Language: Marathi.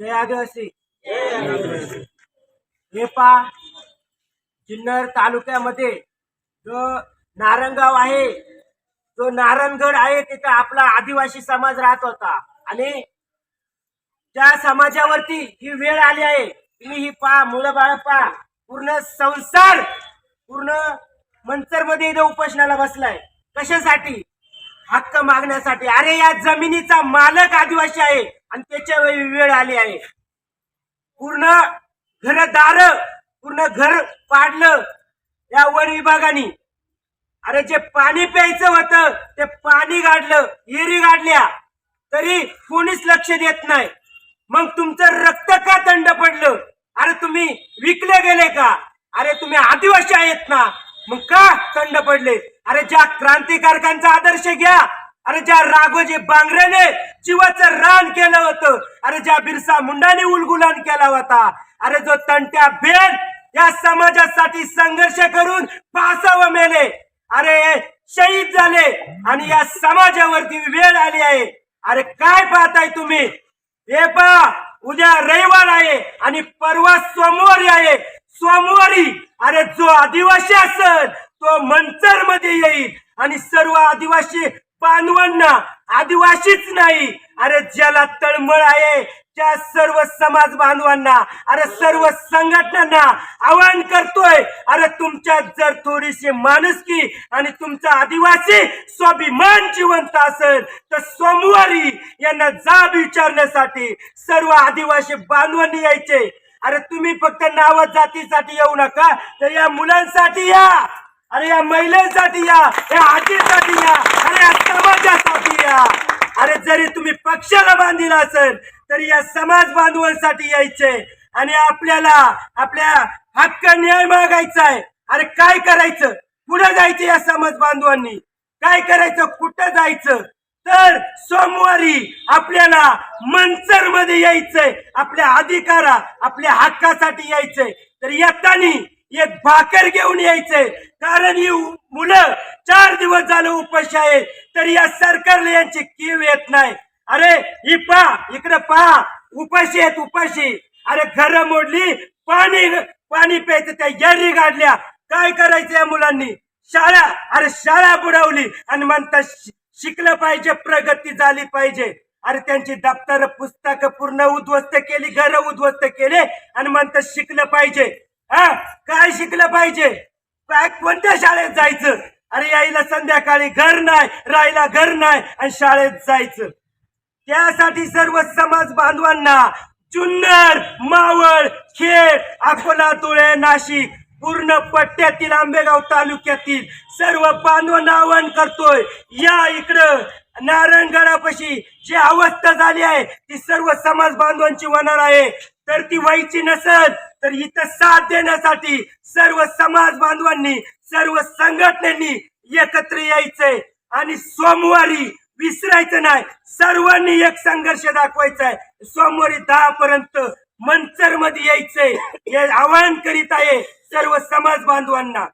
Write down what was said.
जय आदिवासी. हे पा जुन्नर तालुक्यामध्ये जो नारंगाव आहे जो नारायणगड आहे तिथं आपला आदिवासी समाज राहत होता. आणि त्या समाजावरती ही वेळ आली आहे. तुम्ही ही पा मुलं बाळ पा पूर्ण संसार पूर्ण मंचरमध्ये इथं उपोषणाला बसलाय. कशासाठी? हक्क मागण्यासाठी. अरे या जमिनीचा मालक आदिवासी आहे. आणि त्याच्या वेळी वेळ आली आहे. पूर्ण घरदार पूर्ण घर पाडलं या वन विभागाने. अरे जे पाणी प्यायचं होतं ते पाणी गाडलं विहिरी गाडल्या. तरी कोणीच लक्ष देत नाही. मग तुमचं रक्त का थंड पडलं? अरे तुम्ही विकले गेले का? अरे तुम्ही आदिवासी आहेत ना? मग का थंड पडले? अरे ज्या क्रांतिकारकांचा आदर्श घ्या. अरे ज्या राघोजी बांगरेने जीवाचं रान केलं होतं अरे ज्या बिरसा मुंडाने उलगुलान केला होता अरे जो तंट्या बेन या समाजासाठी संघर्ष करून फासावं मेले अरे शहीद झाले आणि या समाजावरती वेळ आली आहे. अरे काय पाहताय तुम्ही? हे पहा उद्या रविवार आहे आणि परवा सोमवारी आहे. सोमवारी अरे जो आदिवासी असेल तो मंचरमध्ये येईल आणि सर्व आदिवासी बांधवांना आदिवासीच नाही. अरे ज्याला तळमळ आहे त्या सर्व समाज बांधवांना अरे सर्व संघटनांना आवाहन करतोय. अरे तुमच्या जर थोडीशी माणुसकी आणि तुमचा आदिवासी स्वाभिमान जिवंत असेल तर सोमवारी यांना जाब विचारण्यासाठी सर्व आदिवासी बांधवांनी यायचे. अरे तुम्ही फक्त नाव जातीसाठी येऊ नका तर या मुलांसाठी या. अरे या महिलांसाठी या या आजीसाठी या. या समाजासाठी या. अरे जरी तुम्ही पक्षाला बांधील असेल तरी या समाज बांधवांसाठी यायचे आणि आपल्याला आपल्या हक्क न्याय मागायचा आहे अरे काय करायचं? पुढे जायचं या समाज बांधवांनी? काय करायचं? कुठं जायचं? तर सोमवारी आपल्याला मंचरमध्ये यायचंय. आपल्या अधिकारा आपल्या हक्कासाठी यायचंय. तर येतानी एक भाकर घेऊन यायचंय. कारण ही मुलं चार दिवस झालं उपाशी आहेत तर या सरकारला यांची कीव येत नाही. अरे ही पा इकडे पहा उपाशी आहेत उपाशी. अरे घर मोडली पाणी पाणी प्यायचं त्या येरी गाडल्या. काय करायचं या मुलांनी? शाळा अरे शाळा बुडवली. आणि म्हणतात शि- शिकलं पाहिजे प्रगती झाली पाहिजे. अरे त्यांची दप्तर पुस्तकं पूर्ण उद्ध्वस्त केली घर उद्ध्वस्त केले. आणि म्हणतात शिकलं पाहिजे. हा काय शिकलं पाहिजे? काय कोणत्या शाळेत जायचं? अरे यायला संध्याकाळी घर नाही राहायला घर नाही आणि शाळेत जायचं. त्यासाठी सर्व समाज बांधवांना जुन्नर मावळ खेड अकोला धुळे नाशिक पूर्ण पट्ट्यातील आंबेगाव तालुक्यातील सर्व बांधवांना आवाहन करतोय. या इकडं नारायणगडापाशी जी अवस्था झाली आहे ती सर्व समाज बांधवांची होणार आहे. तर ती व्हायची नसेल तर इथं साथ देण्यासाठी सर्व समाज बांधवांनी सर्व संघटनेनी एकत्र यायचंय. आणि सोमवारी विसरायचं नाही सर्वांनी एक संघर्ष दाखवायचा आहे सोमवारी दहा पर्यंत मंचरमध्ये यायचंय. हे आवाहन करीत आहे सर्व समाज बांधवांना.